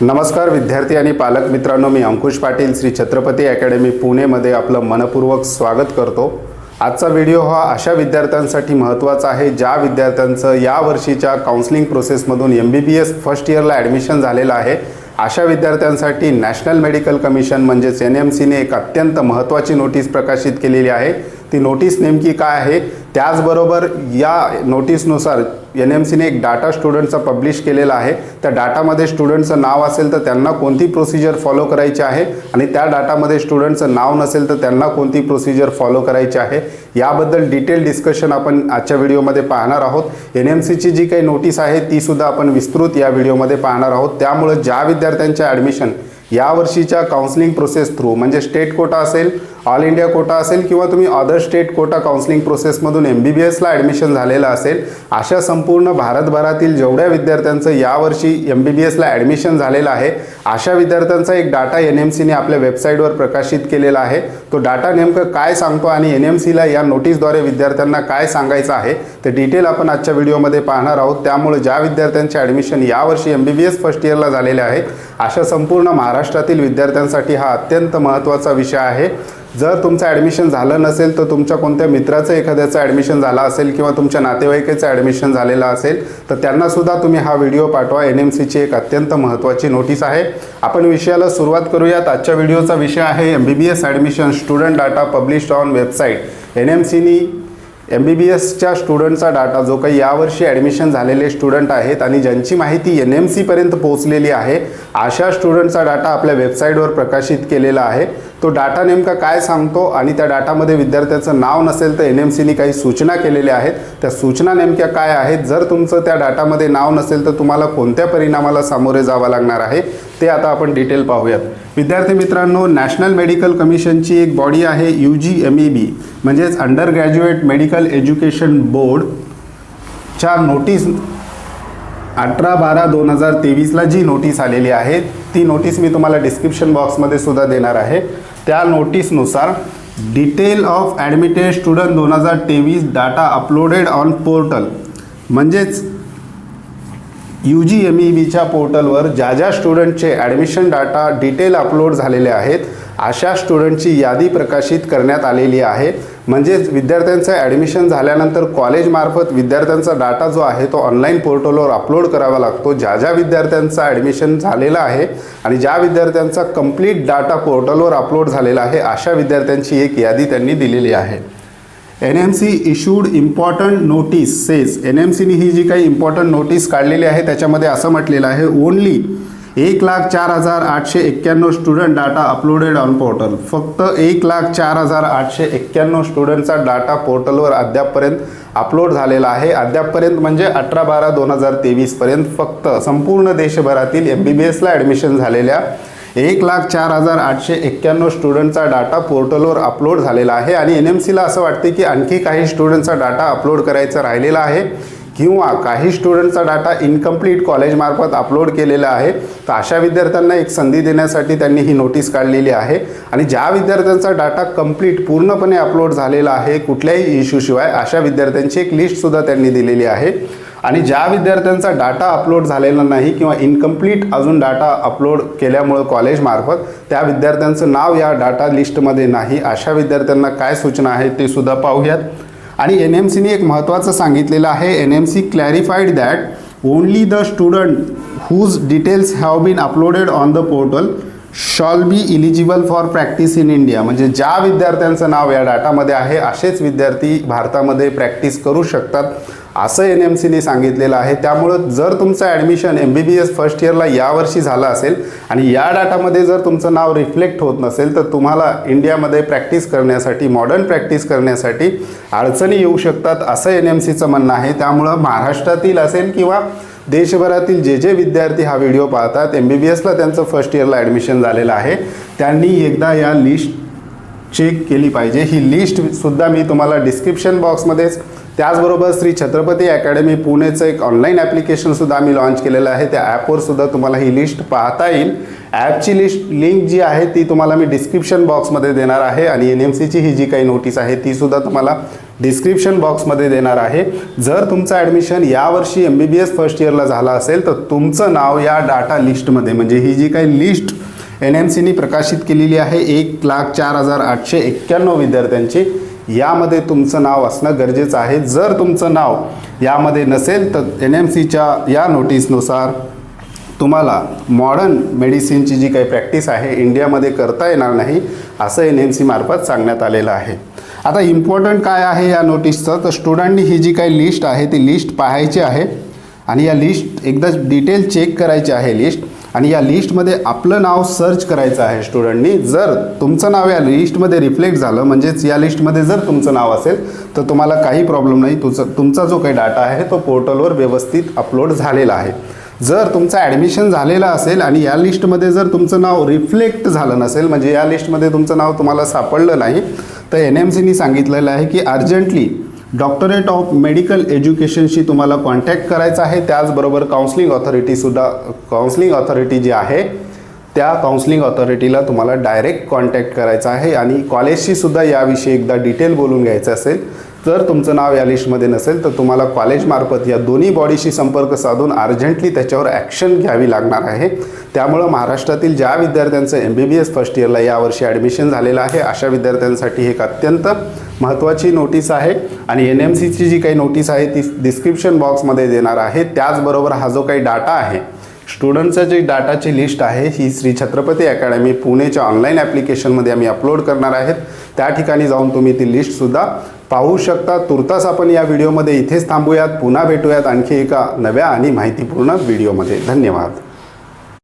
नमस्कार विद्यार्थी आणि पालक मित्रांनो मी अंकुश पाटील श्री छत्रपती अकॅडमी पुणेमध्ये आपलं मनपूर्वक स्वागत करतो. आजचा व्हिडिओ हा अशा विद्यार्थ्यांसाठी महत्त्वाचा आहे ज्या विद्यार्थ्यांचं या वर्षीच्या counselling प्रोसेसमधून M B B S first इयरला ॲडमिशन झालेलं आहे. अशा विद्यार्थ्यांसाठी नॅशनल मेडिकल कमिशन म्हणजेच एन एम सीने एक अत्यंत महत्त्वाची नोटीस प्रकाशित केलेली आहे. ती नोटीस नेमकी काय आहे? त्याचबरोबर या नोटीसनुसार एन एम सीने एक डाटा स्टुडंटचा पब्लिश केलेला आहे. त्या डाटामध्ये स्टुडंटचं नाव असेल तर त्यांना कोणती प्रोसिजर फॉलो करायची आहे? आणि त्या डाटामध्ये स्टुडंटचं नाव नसेल तर त्यांना कोणती प्रोसिजर फॉलो करायची आहे? याबद्दल डिटेल डिस्कशन आपण आजच्या व्हिडिओमध्ये पाहणार आहोत. एन एम सीची जी काही नोटीस आहे तीसुद्धा आपण विस्तृत या व्हिडिओमध्ये पाहणार आहोत. त्यामुळं ज्या विद्यार्थ्यांच्या ॲडमिशन यावर्षीच्या काउन्सिलिंग प्रोसेस थ्रू म्हणजे स्टेट कोटा असेल ऑल इंडिया कोटा असेल किंवा तुम्ही अदर स्टेट कोटा काउन्सिलिंग प्रोसेसमधून एम बी बी एसला ॲडमिशन झालेलं असेल अशा संपूर्ण भारतभरातील जेवढ्या विद्यार्थ्यांचं यावर्षी एम बी बी एसला ॲडमिशन झालेलं आहे अशा विद्यार्थ्यांचा एक डाटा एन एम सीने आपल्या वेबसाईटवर प्रकाशित केलेला आहे. तो डाटा नेमकं काय सांगतो आणि एन एम सीला या नोटीसद्वारे विद्यार्थ्यांना काय सांगायचं आहे ते डिटेल आपण आजच्या व्हिडिओमध्ये पाहणार आहोत. त्यामुळे ज्या विद्यार्थ्यांचे ॲडमिशन यावर्षी M B B S first इयरला झालेले आहे अशा संपूर्ण महाराष्ट्रातील विद्यार्थ्यांसाठी हा अत्यंत महत्त्वाचा विषय आहे. जर तुमचं ॲडमिशन झालं नसेल तर तुमच्या कोणत्या मित्राचं एखाद्याचं ॲडमिशन झालं असेल किंवा तुमच्या नातेवाईकाचं ॲडमिशन झालेलं असेल तर त्यांनासुद्धा तुम्ही हा व्हिडिओ पाठवा. एन एम सीची एक अत्यंत महत्त्वाची नोटीस आहे. आपण विषयाला सुरुवात करूयात. आजच्या व्हिडिओचा विषय आहे M B B S admission student data published on website N M सीनी एम बी बी एसच्या स्टुडंटचा डाटा जो काही यावर्षी ॲडमिशन झालेले स्टुडंट आहेत आणि ज्यांची माहिती एन एम सीपर्यंत पोहोचलेली आहे अशा स्टुडंटचा डाटा आपल्या वेबसाईटवर प्रकाशित केलेला आहे. तो डाटा नेमका काय सांगतो आणि त्या डाटामध्ये विद्यार्थ्याचं नाव नसेल तर एन एम सीने काही सूचना केलेल्या आहेत. त्या सूचना नेमक्या काय आहेत? जर तुमचं त्या डाटामध्ये नाव नसेल तर तुम्हाला कोणत्या परिणामाला सामोरे जावं लागणार आहे? ते आता आपण डिटेल पाहूयात. विद्यार्थी मित्रांनो नॅशनल मेडिकल कमिशनची एक बॉडी आहे U G M E B म्हणजेच अंडर ग्रॅज्युएट मेडिकल एज्युकेशन बोर्डच्या नोटीस अठरा बारा दोन हजार तेवीसला जी नोटीस आलेली आहे ती नोटीस मी तुम्हाला डिस्क्रिप्शन बॉक्समध्ये सुद्धा देणार आहे. त्या नोटीसनुसार डिटेल ऑफ ॲडमिटेड स्टुडंट दोन हजार तेवीस डाटा अपलोडेड ऑन पोर्टल म्हणजेच यू जी एम ई बीच्या पोर्टलवर ज्या ज्या स्टुडंटचे ॲडमिशन डाटा डिटेल अपलोड झालेले आहेत अशा स्टुडंटची यादी प्रकाशित करण्यात आलेली आहे. म्हणजेच विद्यार्थ्यांचं ॲडमिशन झाल्यानंतर कॉलेजमार्फत विद्यार्थ्यांचा डाटा जो आहे तो ऑनलाईन पोर्टलवर अपलोड करावा लागतो. ज्या ज्या विद्यार्थ्यांचं ॲडमिशन झालेलं आहे आणि ज्या विद्यार्थ्यांचा कंप्लीट डाटा पोर्टलवर अपलोड झालेला आहे अशा विद्यार्थ्यांची एक यादी त्यांनी दिलेली आहे. N M C issued important notice says N M सीने ही जी काही इम्पॉर्टंट नोटीस काढलेली आहे त्याच्यामध्ये असं म्हटलेलं आहे ओनली एक लाख चार हजार आठशे एक्क्याण्णव student data uploaded on portal फक्त एक लाख चार हजार आठशे एक्क्याण्णव स्टुडंटचा डाटा पोर्टलवर अद्यापपर्यंत अपलोड झालेला आहे. अद्यापपर्यंत म्हणजे अठरा बारा दोन हजार तेवीसपर्यंत फक्त संपूर्ण देशभरातील एम बी बी एसला ॲडमिशन झालेल्या एक लाख चार हजार आठशे एक्क्याण्णव स्टुडंटचा डाटा पोर्टलवर अपलोड झालेला आहे आणि एन एम सीला असं वाटते की आणखी काही स्टुडंटचा डाटा अपलोड करायचा राहिलेला आहे किंवा काही स्टुडंटचा डाटा इनकम्प्लीट कॉलेजमार्फत अपलोड केलेला आहे. तर अशा विद्यार्थ्यांना एक संधी देण्यासाठी त्यांनी ही नोटीस काढलेली आहे. आणि ज्या विद्यार्थ्यांचा डाटा कंप्लीट पूर्णपणे अपलोड झालेला आहे कुठल्याही इश्यूशिवाय अशा विद्यार्थ्यांची एक लिस्टसुद्धा त्यांनी दिलेली आहे. आणि ज्या विद्यार्थ्यांचा डाटा अपलोड झालेला नाही किंवा इनकम्प्लीट अजून डाटा अपलोड केल्यामुळं कॉलेजमार्फत त्या विद्यार्थ्यांचं नाव या डाटा लिस्टमध्ये नाही. अशा विद्यार्थ्यांना काय सूचना आहेत ते सुद्धा पाहूयात. आणि एन एम सीने एक महत्त्वाचं सांगितलेलं आहे. N M C clarified that only the student whose details have been uploaded on the portal shall be eligible for practice in India म्हणजे ज्या विद्यार्थ्यांचं नाव या डाटामध्ये आहे असेच विद्यार्थी भारतामध्ये प्रॅक्टिस करू शकतात. असं एन एम सीने सांगितलेलं आहे. त्यामुळं जर तुमचं admission M B B S first इयरला यावर्षी झालं असेल आणि या डाटामध्ये जर तुमचं नाव रिफ्लेक्ट होत नसेल तर तुम्हाला इंडियामध्ये प्रॅक्टिस करण्यासाठी मॉडर्न प्रॅक्टिस करण्यासाठी अडचणी येऊ शकतात असं एन एम सीचं म्हणणं आहे. त्यामुळं महाराष्ट्रातील असेल किंवा देशभरातील जे जे विद्यार्थी हा व्हिडिओ पाहतात एम बी बी एसला त्यांचं फर्स्ट इयरला ॲडमिशन झालेलं आहे. त्यांनी एकदा या लिस्ट चेक केली पाहिजे. ही लिस्टसुद्धा मी तुम्हाला डिस्क्रिप्शन बॉक्समध्येच त्याचबरोबर श्री छत्रपती अकॅडमी पुणेचं एक ऑनलाईन ॲप्लिकेशनसुद्धा आम्ही लॉन्च केलेलं आहे. त्या ॲपवर सुद्धा तुम्हाला ही लिस्ट पाहता येईल. ॲपची लिस्ट लिंक जी आहे ती तुम्हाला मी डिस्क्रिप्शन बॉक्समध्ये देणार आहे. आणि एन एम सीची ही जी काही नोटीस आहे तीसुद्धा तुम्हाला डिस्क्रिप्शन बॉक्समध्ये देणार आहे. जर तुमचं ॲडमिशन यावर्षी M B B S first इयरला झालं असेल तर तुमचं नाव या डाटा लिस्टमध्ये म्हणजे ही जी काही लिस्ट एन एम सीनी प्रकाशित केलेली आहे एक लाख चार हजार आठशे एक्क्याण्णव विद्यार्थ्यांची यामध्ये तुमचं नाव असणं गरजेचं आहे. जर तुमचं नाव यामध्ये नसेल तर एन एम सीच्या या नोटीसनुसार तुम्हाला मॉडर्न मेडिसिनची जी काही प्रॅक्टिस आहे इंडियामध्ये करता येणार नाही असं एन एम सीमार्फत सांगण्यात आलेलं आहे. आता इम्पॉर्टंट काय आहे या नोटीसचं तर स्टुडंटनी ही जी काही लिस्ट आहे ती लिस्ट पाहायची आहे. आणि या लिस्ट एकदा डिटेल चेक करायची आहे लिस्ट आणि या लिस्टमध्ये आपलं नाव सर्च करायचं आहे स्टुडंटनी जर तुमचं नाव या लिस्टमध्ये रिफ्लेक्ट झालं म्हणजेच या लिस्टमध्ये जर तुमचं नाव असेल तर तुम्हाला काही प्रॉब्लेम नाही. तुमचं तुमचा जो काही डाटा आहे तो पोर्टलवर व्यवस्थित अपलोड झालेला आहे. जर तुमचं ॲडमिशन झालेलं असेल आणि या लिस्टमध्ये जर तुमचं नाव रिफ्लेक्ट झालं नसेल म्हणजे या लिस्टमध्ये तुमचं नाव तुम्हाला सापडलं नाही तर एन एम सीनी सांगितलेलं आहे की अर्जंटली डॉक्टरेट ऑफ मेडिकल एज्युकेशनशी तुम्हाला कॉन्टॅक्ट करायचा आहे. त्याचबरोबर काउन्सिलिंग ऑथॉरिटीसुद्धा काउन्सिलिंग ऑथॉरिटी जी आहे त्या काउन्सिलिंग ऑथॉरिटीला तुम्हाला डायरेक्ट कॉन्टॅक्ट करायचा आहे आणि कॉलेजशी सुद्धा याविषयी एकदा डिटेल बोलून घ्यायचं असेल जर तुमचं नाव या लिस्टमध्ये नसेल तर तुम्हाला कॉलेजमार्फत या दोन्ही बॉडीशी संपर्क साधून अर्जंटली त्याच्यावर ॲक्शन घ्यावी लागणार आहे. त्यामुळं महाराष्ट्रातील ज्या विद्यार्थ्यांचं M B B S first इयरला यावर्षी ॲडमिशन झालेलं आहे अशा विद्यार्थ्यांसाठी एक अत्यंत महत्त्वाची नोटीस आहे. आणि एन एम सीची जी काही नोटीस आहे ती डिस्क्रिप्शन बॉक्समध्ये देणार आहे. त्याचबरोबर हा जो काही डाटा आहे स्टुडंटचं जे डाटाची लिस्ट आहे ही श्री छत्रपती अकॅडमी पुणेच्या ऑनलाईन ॲप्लिकेशनमध्ये आम्ही अपलोड करणार आहेत. त्या ठिकाणी जाऊन तुम्ही ती लिस्टसुद्धा पाहू शकता. तुर्तास आपण या व्हिडिओमध्ये इथेच थांबूयात पुन्हा भेटूयात आणखी एका नव्या आणि माहितीपूर्ण व्हिडिओमध्ये. धन्यवाद.